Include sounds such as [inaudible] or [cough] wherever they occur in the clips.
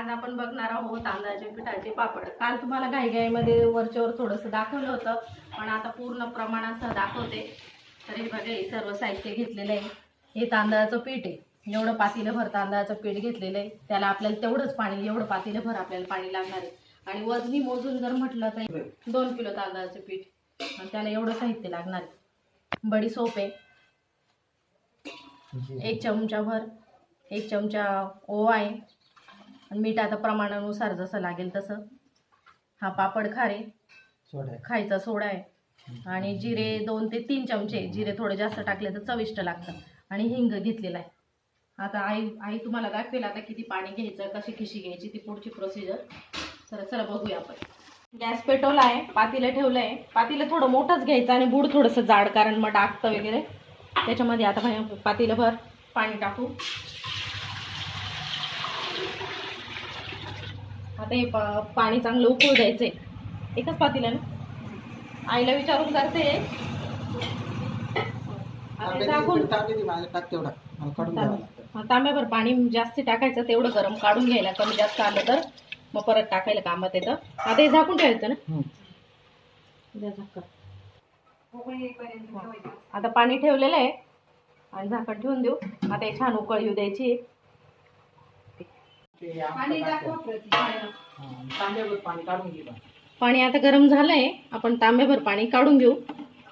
आज आपण बघणार आहोत तांदळाचे पिठाचे पापड. काल तुम्हाला घाईघाईमध्ये वरच्यावर थोडंसं दाखवलं होतं पण आता पूर्ण प्रमाणासह दाखवते. तर हे बघा हे सर्व साहित्य घेतलेलं आहे. हे तांदळाचं पीठ आहे. एवढं पातेलं भर तांदळाचं पीठ घेतलेलं आहे. त्याला आपल्याला तेवढंच पाणी एवढं पातेलं भर आपल्याला पाणी लागणार आहे. आणि वजनी मोजून जर म्हटलं तर दोन किलो तांदळाचं पीठ. आणि त्याला एवढं साहित्य लागणार आहे. बडी सोप आहे. एक चमचाभर एक चमचा ओवा आहे. मीठ आता प्रमाणानुसार जसं लागेल तसं. हा पापड खारे सोडा. खायचा सोडा आहे. आणि जिरे दोन ते तीन चमचे जिरे थोडे जास्त टाकले तर चविष्ट लागतं. आणि हिंग घेतलेला आहे. आता आई आई तुम्हाला दाखवेल आता किती पाणी घ्यायचं कशी खिशी घ्यायची ती पुढची प्रोसिजर चला चला बघूया आपण. गॅस पेटवला आहे पातीला ठेवलं आहे पातीला थोडं मोठंच घ्यायचं आणि बूड थोडंसं जाड कारण मग टाकतं वगैरे. त्याच्यामध्ये आता पातीला भर पाणी टाकू. आता हे पा पाणी चांगलं उकळू द्यायचं आहे एकच पातीला ना? आईला विचारून करते. झाकून तांब्याभर पाणी जास्त टाकायचं तेवढं गरम काढून घ्यायला. कमी जास्त आलं तर मग परत टाकायला कामात येतं. आता हे झाकून ठेवायचं ना. आता पाणी ठेवलेलं आहे. आणि झाकण ठेवून देऊ. आता हे छान उकळ येऊ द्यायची. ते आपण टाकतो. हा, तांब्यावर पाणी काढून घे बा. पाणी आता गरम झालंय. आपण तांब्याभर पाणी काढून घेऊ.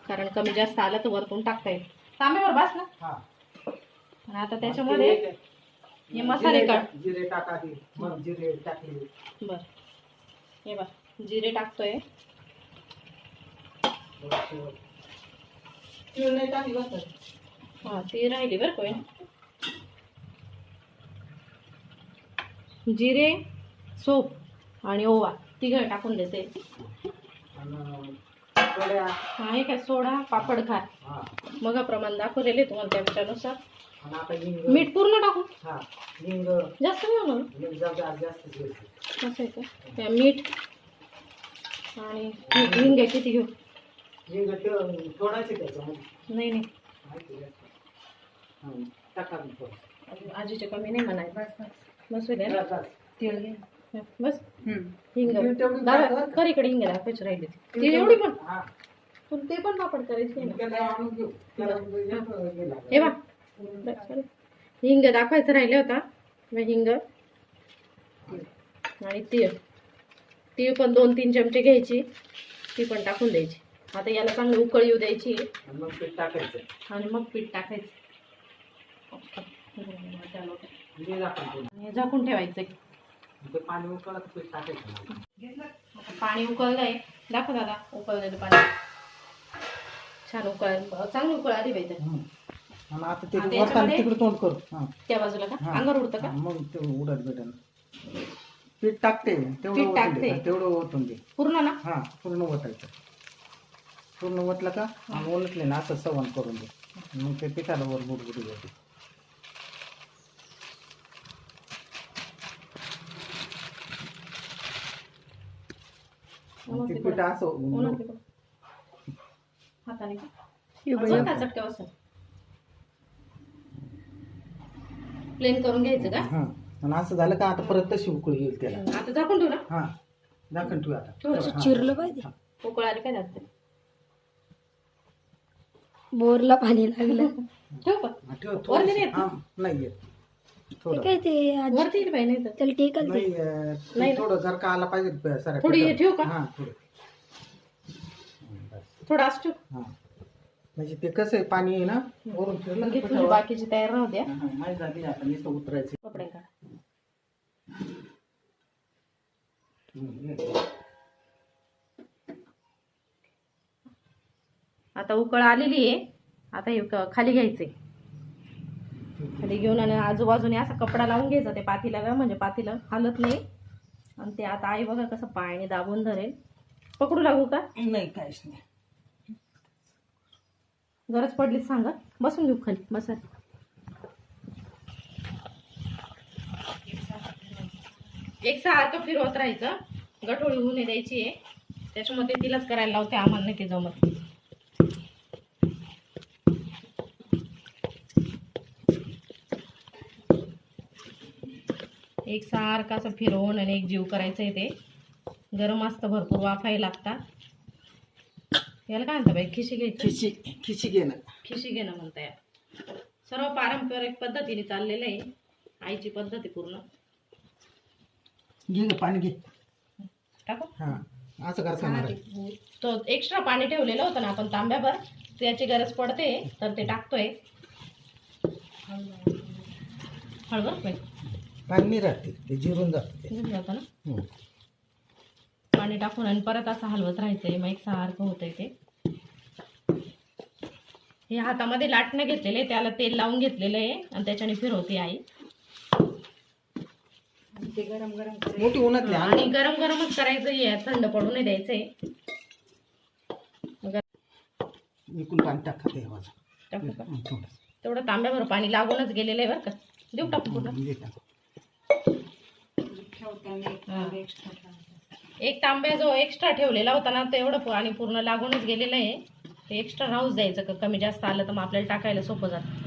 कारण कमी जास्त आलं तर वरतून टाकता येईल. तांब्याभर बस ना. हा. आणि आता त्याच्यामध्ये हे मसाले जिरे काढ. टाक- जिरे टाका. मग जिरे टाकले. बर. हे बा जिरे टाकतोय. तीळ नाही टाकली बस. हा ती राहिली बरं कोण जिरे सोप आणि ओवा. तिघं टाकून देते. आणि सोड्या. हा हे काय सोडा पापड खा. मग प्रमाण दाखवलेले तुम्हाला हिंग. मीठ पूर्ण टाकू? हा जास्त. असं आहे का? त्या मीठ आणि हिंग. किती घेऊ? नाही नाही. आहे. हा, आजीच्या कमी नाही म्हणायचं. बस? बस, बस. बस. हिंग हिंग तेवढी दादा टाकलं. कर इकडे हिंग दाखवायची राहिली ती. एवढी पण. पण ते पण पापड करायचे. त्याला हे बा हिंग दाखवायचं राहिलं होता. मग हिंग. आणि तीळ. तीळ पण दोन तीन चमचे घ्यायची. ती पण टाकून द्यायची. आता याला चांगली उकळ येऊ द्यायची. आणि मग पीठ टाकायचं. आणि मग पीठ टाकायचं. हे झाकून ठेवायचं. ते पाणी उकळलं पाणी उकळलंय. दाखव दादा उकळलेलं पाणी. छान उकळ चांगली उकळ आली पाहिजे तोंड करू. त्या बाजूला का. अंगावर उडतं का? मग ते उडत भेटेल पीठ टाकते. तेवढं पीठ. टाकते. तेवढं ओतून दे. पूर्ण ना? हा पूर्ण ओतायचं. पूर्ण ओतलं का? ओलटले ना असं सवण करून दे. मग ते पिठाला वर बुडबुडी जाते. ते पीठ असं. हाताने बसून प्लेन करून घ्यायचं का? हा. आणि असं झालं का आता परत तशी उकळी येईल त्याला. आता झाकून ठेवू ना? हा. झाकण ठेवू आता. चिरलं पाहिजे. उकळ आली काय जाते बोरला पाणी लागलं. [laughs] ठेवू का? हा, नाही. येत? हा ते थोडं काय ते आज. वरती येईल पाहिजे नाही तर. त्याला टेकल ते. नाही अं, ते नाही ना? थोडं जर का आला पाहिजे थोडी हे. ठेवू का? हा थोडं हं, हा. म्हणजे ते कसं आहे पाणी आहे ना वरून फिरलं की तुझी पिठावर- बाकीची तयार राहू द्या. हा, हा, माहीत झाली आता नुसतं उतरायचं. कपडे काढ. आता उकळ आलेली आहे. आता हे क- खाली घ्यायचंय. खाली घेऊन आणि आजूबाजूने असा कपडा लावून घ्यायचा ते पातीला म्हणजे पातीला हालत नाही. आणि ते आता आई बघा कसं पायाने दाबून धरेल. पकडू लागू का? नाही काहीच नाही. गरज पडलीच सांगा. बसून घेऊ खाली बसा. एक सारखं फिरवत राहायचं. गठोळी होऊ नये द्यायची आहे. त्याच्यामध्ये तिलाच करायला लावते आम्हाला नाही ते जमत. एक सारखं असं फिरवून आणि एक जीव करायचं आहे ते. गरम असतं भरपूर वाफायला लागतात. याला काय म्हणता बाई? खिशी घ्यायची खिची खिची घे ना खिशी घेणं म्हणता या सर्व पारंपरिक पद्धतीने चाललेलं आहे. आईची पद्धत आहे पूर्ण. घे पाणी घे. टाकू? हा असं करता तो एक्स्ट्रा पाणी ठेवलेलं होतं ना आपण तांब्याभर. त्याची गरज पडते तर ते टाकतोय. हळद पाणी राहते ते जिरून जातं ते. घेऊन जातं ना? हम्म. पाणी टाकून आणि परत असं हलवत राहायचंय मग एक सारखं होतंय ते. हे हातामध्ये लाटणं घेतलेलं आहे त्याला तेल लावून घेतलेलं आहे आणि त्याच्याने फिरवते आई. मोठी उन्हातली आण. आणि गरम गरमच करायचं आहे थंड पडू नाही द्यायचंय. इकडून पाणी टाका ते माझं. टाकू का? हं, थोडंसं. तेवढं तांब्याभर पाणी लागूनच गेलेलं आहे बरं का. देऊ टाक. एक तांब्या जो एक्स्ट्रा ठेवलेला होता ना तेवढं पाणी पूर्ण लागूनच गेलेलं आहे. ते एक्स्ट्रा राहूच द्यायचं का कमी जास्त आलं तर मग आपल्याला टाकायला सोपं जातं.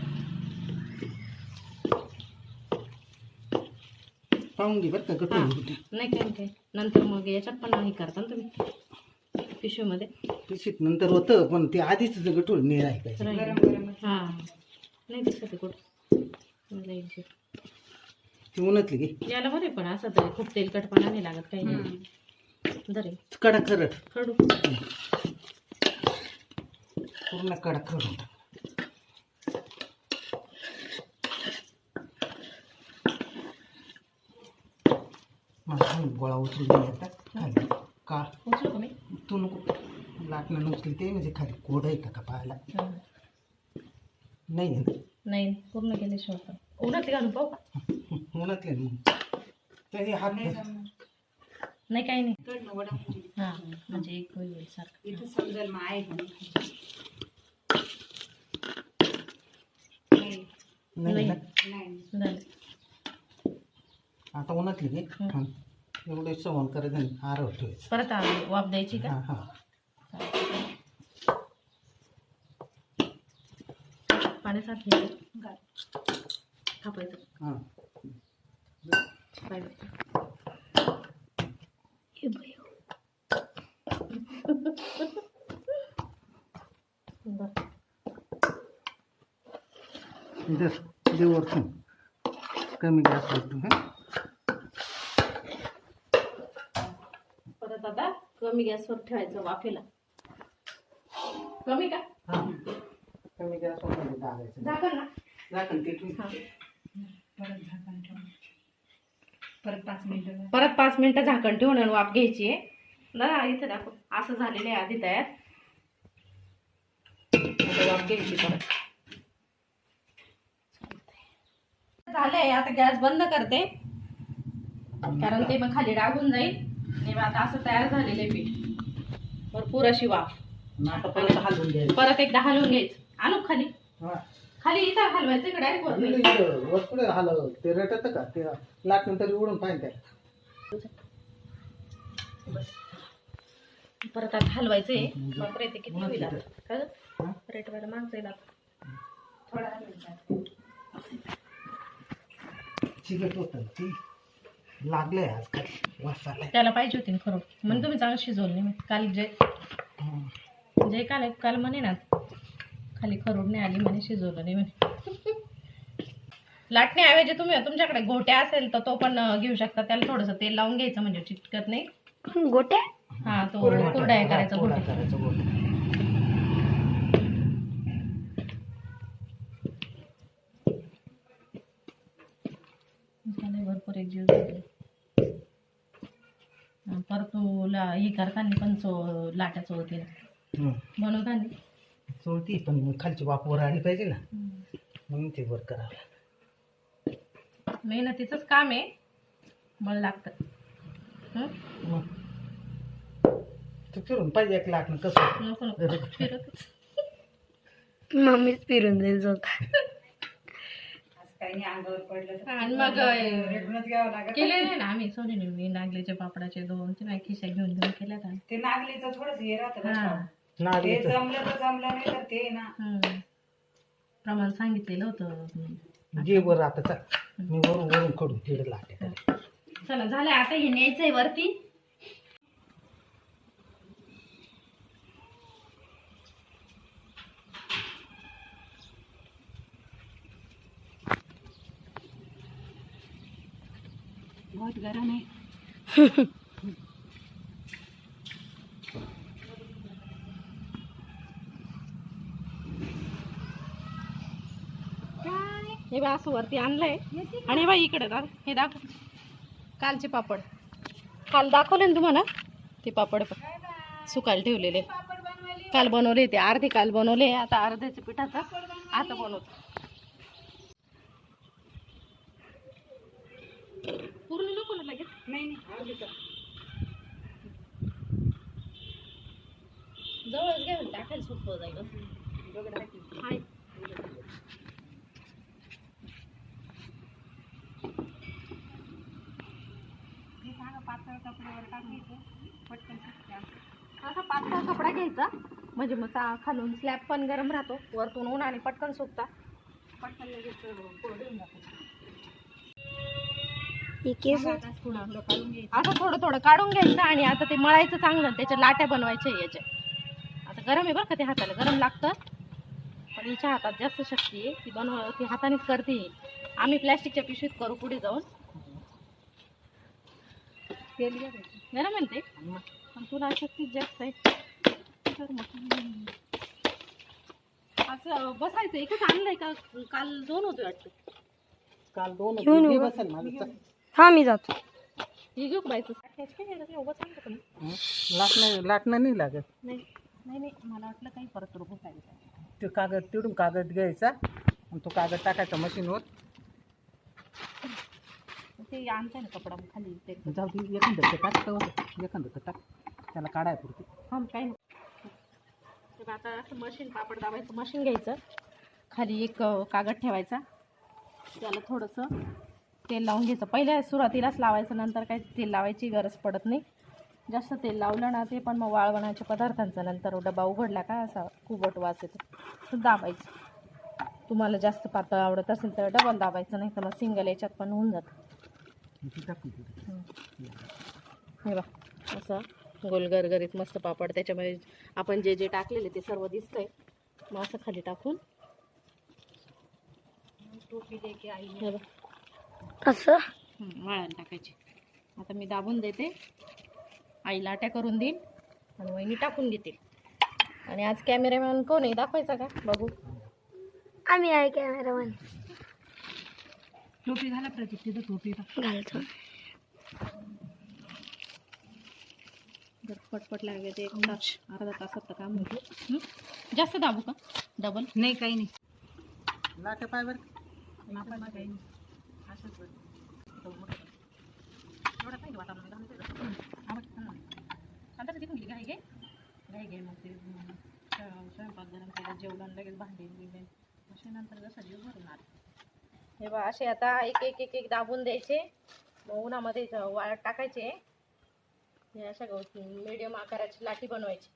पाहून घे बरं का नाही काय नाही काय नंतर मग याच्यात पण नाही करता ना तुम्ही. पिशवीमध्ये. पिशीत नंतर होतं पण ते आधीच गटूळ राहील. हा. नाही दिसत कुठं. ती उन्हातली घे. याला बरे पण असं तरी खूप तेलकटपणा नाही लागत काही नाही. जरे कडा खरट खडू पूर्ण कडा हात गोळा उचलून खाली. का? उचलू का मी? तू नको. लाटणं नसली ते म्हणजे खाली कोड आहे का पाहायला. नाही नाही पूर्ण केल्याशिवाय. उन्हात घालून पाहू का? उन्हातले ना मग हात नाही. काही नाही. हा म्हणजे एक होईल सारखं. नाही. ना झालं आता उन्हातली घे हं. हं. एवढे सवण करायचं आणि आरव ठेवायचं. परत आ- वाफ द्यायची का? हां हां. घ्यायचं थापायचं. हां. बाय बाय हे बाई. बरं. इथं दे वरतून कमी गॅस वरतून हां? परत आता कमी गॅसवर ठेवायचं वाफेला. कमी का? हां. कमी गॅस वरतून टाकायचं. झाकण ना. झाकण ते ठेवून हा. परत पाच मिनिटं परत पाच मिनिटं झाकण ठेवून आणि वाफ घ्यायची आहे. ना इथं दाखव. असं झालेलं आहे आधी तयार. वाफ घ्यायची परत. झालंय आता गॅस बंद करते. कारण ते मग खाली डागून जाईल. आणि मग आता असं तयार झालेलं आहे पीठ. भरपूर अशी वाफ. परत हलवून घ्यायचं परत एकदा हलवून घ्यायचं. आणू खाली. हां. खाली इथं हलवायचं इकडे हलव. ते रटत का? ते लाटून तरी उडून पाहिजे परत आता हलवायचंय. बापरे ते किती होईल आता? का? रेट वाला महाग जाईल आता चिकट होतं ती. लागलंय आज खाली वासाला त्याला पाहिजे होती ना खरं. म्हणजे तुम्ही चांगलं शिजवलं नाही काल जे. जे काल काल म्हणे ना खाली खरोड नाही आली म्हणे शिजवलं नाही म्हणे. लाटण्याऐवजी तुम्ही तुमच्याकडे घोट्या असेल तर तो पण घेऊ शकता. त्याला थोडंसं तेल लावून घ्यायचं म्हणजे चिटकत नाही. गोट्या हा तो कोरडा करायचा कोरडा घोटे करायचा गोटा. झाले भरपूर एक जीव झाले हा, परत तू ला हे करताना पण चो चोळते हं. म्हणून चोळती पण मग खालची वाफ वर आली पाहिजे ना. म्हणून ते वर करावं. लागतं. मेहनतीचंच काम आहे मला लागतं. हं? मग? ते फिरून पाहिजे एक लाटणं कसं? होतं. नको. नको फिरत मम्मीच फिरून जाईल स्वतः आणि मग केले नाही ना आम्ही सोनी मी नागलीचे पापडाचे दोन ते नाही खिशा घेऊन घेऊन केल्या ते नागलीचं थोडस हे राहतं हा. ते नागलीचं जमलं तर जमलं नाही तर ते ना. हं. प्रमाण सांगितलेलं होतं जे वर आता चल. मी वरून वरून कडून तिकडे लाटे चला झालं आता हे न्यायचंय वरती. बहुत गरम है [laughs] हे बा असं वरती आणलंय. आणि बा इकडे दाख हे दाखव कालचे पापड. काल दाखवले ना तुम्हाला? ते पापड पण. सुकायला ठेवलेले. काल बनवले ते अर्धे काल बनवले. आता अर्ध्याच्या पिठाचा आता बनवतो. पूर्ण नको ना लगेच? नाही जवळच घ्या टाकायला सोपं जाईल हाय असा पातळ कपडा घ्यायचा म्हणजे मग चा- खालून स्लॅब पण गरम राहतो. वरतून ऊन आणि पटकन सुकता. पटकन लगेच कोरडे होऊन जातं. हे केस असं थोडं थोडं काढून घ्यायचं आणि आता ते मळायचं चांगलं त्याच्या लाट्या बनवायच्या याच्या आता गरम आहे बरं का ते हाताला. गरम लागतं. पण हिच्या हातात जास्त शक्ती आहे. ती बनव ती हातानेच करते. ही. आम्ही प्लॅस्टिकच्या पिशवीत करू पुढे जाऊन. तेल घ्या त्याचं. गरम आहे ना ते? पण तुला शक्तीच जास्त आहे. कर मग. असं बसायचं. एकच आणलंय का? काल दोन होते वाटतं. काल दोन होते. घेऊन हे येऊ. बसेल माझं. हा मी जातो. हे घेऊ का बायचं काय करायचं उगाच आणलं का मी? हं? लाटणं लाटणं नाही लागत. नाही नाही नाही. मला वाटलं काही परत काय ते कागद तिडून कागद घ्यायचा आणि तो कागद टाकायचा मशीनवर ते आणताय ना कपडा मग खाली. ते जाऊ दे एखादं ते टाक तर एखादं तर टाक. त्याला काढाय पुरते. हा काय नाही. तर आता असं मशीन पापड दाबायचं मशीन घ्यायचं. खाली एक कागद ठेवायचा. त्याला थोडंसं तेल लावून घ्यायचं. पहिल्या सुरुवातीलाच लावायचं नंतर काही तेल लावायची गरज पडत नाही. जास्त तेल लावलं ना ते पण मग वाळवणाच्या पदार्थांचा नंतर डबा उघडला का असा कुबट वास येतो. तर दाबायचं. तुम्हाला जास्त पातळ आवडत असेल तर डबल दाबायचं नाही तर मग सिंगल याच्यात पण होऊन जातं. हे. बा असं गोल गरगरीत मस्त पापड. त्याच्यामध्ये आपण जे जे टाकलेले ते सर्व दिसतंय. मग असं खाली टाकून. असं? वाळायला टाकायची. आता मी दाबून देते. आई लाट्या करून देईन. आणि वहिनी टाकून देते आणि आज कॅमेरामॅन कोण आहे? दाखवायचा का? बघू. आम्ही आहे कॅमेरामॅन. टोपी घाला प्रतीक तिथं टोपी घालतो. जर पटपट लागले ते एक तास अर्धा तासात काम होतं? जास्त दाबू का? डबल नाही काही नाही. लाटे पाय बरं. एवढं नाही आता घाई घे? घाई घे मग ते स्वयंपाक गरम केला आणि लगेच भांडे बिंडे. असे नंतर जसं जीव हे बा असे आता एक एक एक एक दाबून द्यायचे. मग उन्हामध्ये वाळत टाकायचे. हे अशा मीडियम आकाराची लाठी बनवायची.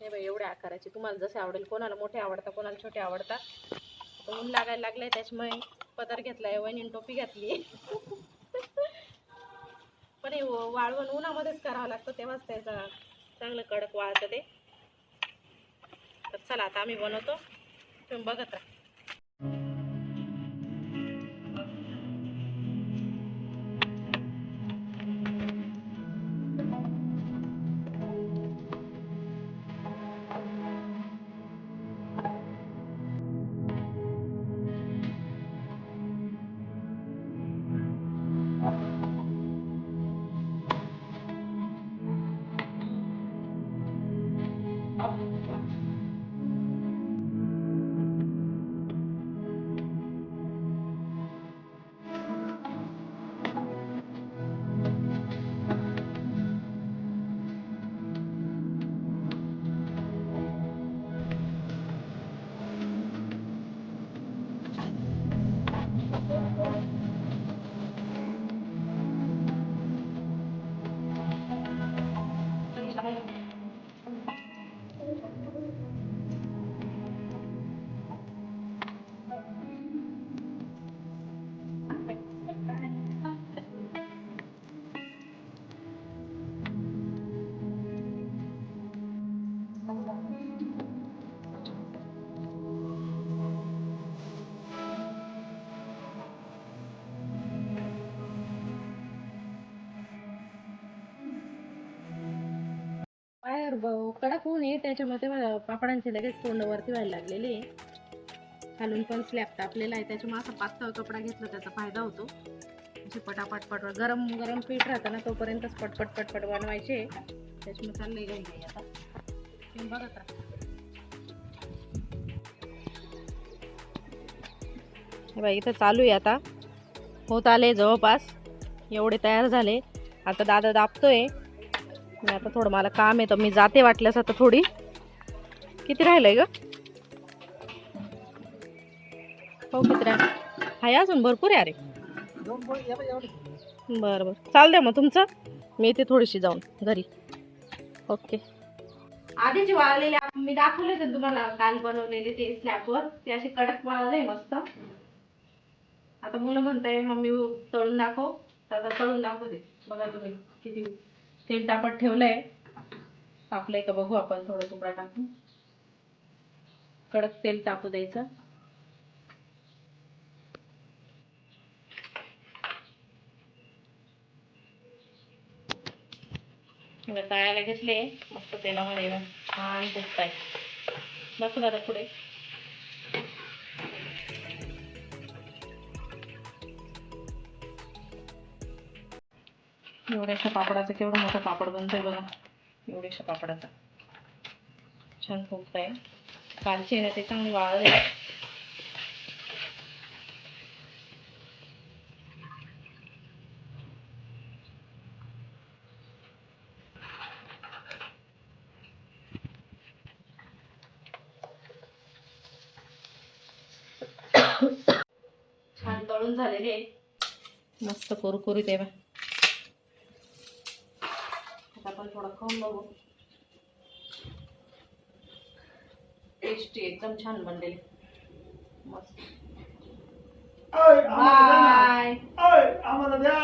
हे बाई एवढ्या आकाराची. तुम्हाला जसे आवडेल कोणाला मोठे आवडतात कोणाला छोटे आवडतात ऊन लागायला लागले त्याच्यामुळे पदर घेतलाय वहिनी टोपी घातली. पण हे वाळवण उन्हामध्येच करावं लागतं तेव्हाच त्याचं चांगलं कडक वाळतं ते. तर चला आता आम्ही बनवतो. तुम्ही बघत राहा. बाहेर कडक होऊन आहे त्याच्यामध्ये मला पापडांचे लगेच तोंड वरती व्हायला लागलेले खालून पण स्लॅब टाकलेला आहे. त्याच्यामुळे असा पातळ कपडा घेतला त्याचा फायदा होतो. असे पटापट पट गरम गरम पीठ राहतं ना तोपर्यंतच पटपट पटपट बनवायचे. त्याच्यामुळे चाललंय घाई घाई आता. बघत राहा बाई इथं चालू आहे आता. होत आले जवळपास. एवढे तयार झाले. आता दादा दाबतोय. मी आता थोडं मला काम आहे तर मी जाते वाटल्यास आता थोडी. किती राहिलंय ग? हो किती राहिलं? हाय अजून? भरपूर आहे अरे. बरं बरं. चाल द्या मग तुमचं. मी येते थोडीशी जाऊन घरी. ओके. आधीची वाळलेले मी दाखवले होते तुम्हाला काल बनवलेले ते स्लॅबवर ते असे कडक वाळले मस्त. आता मुलं म्हणताय मम्मी तळून दाखव. तर आता तळून दाखवते. बघा तुम्ही किती तेल तापत ठेवलंय. तापलंय का बघू आपण थोडं तुकडा टाकून. कडक तेल तापू द्यायचं. तळायला घेतले मस्त तेलामध्ये छान दिसत आहे दाखवून पुढे. एवढ्याशा पापडाचं केवढं मोठं पापड बनतंय बघा. एवढ्याशा पापडाचा. छान फुगत आहे. कालचे आहे ना ते चांगले वाळले छान तळून झालेले आहे. मस्त कुरकुरीत आहे बा आता आपण थोडं खाऊन बघू. टेस्टी एकदम छान बनलेले. मस्त. बाय आम्हाला द्या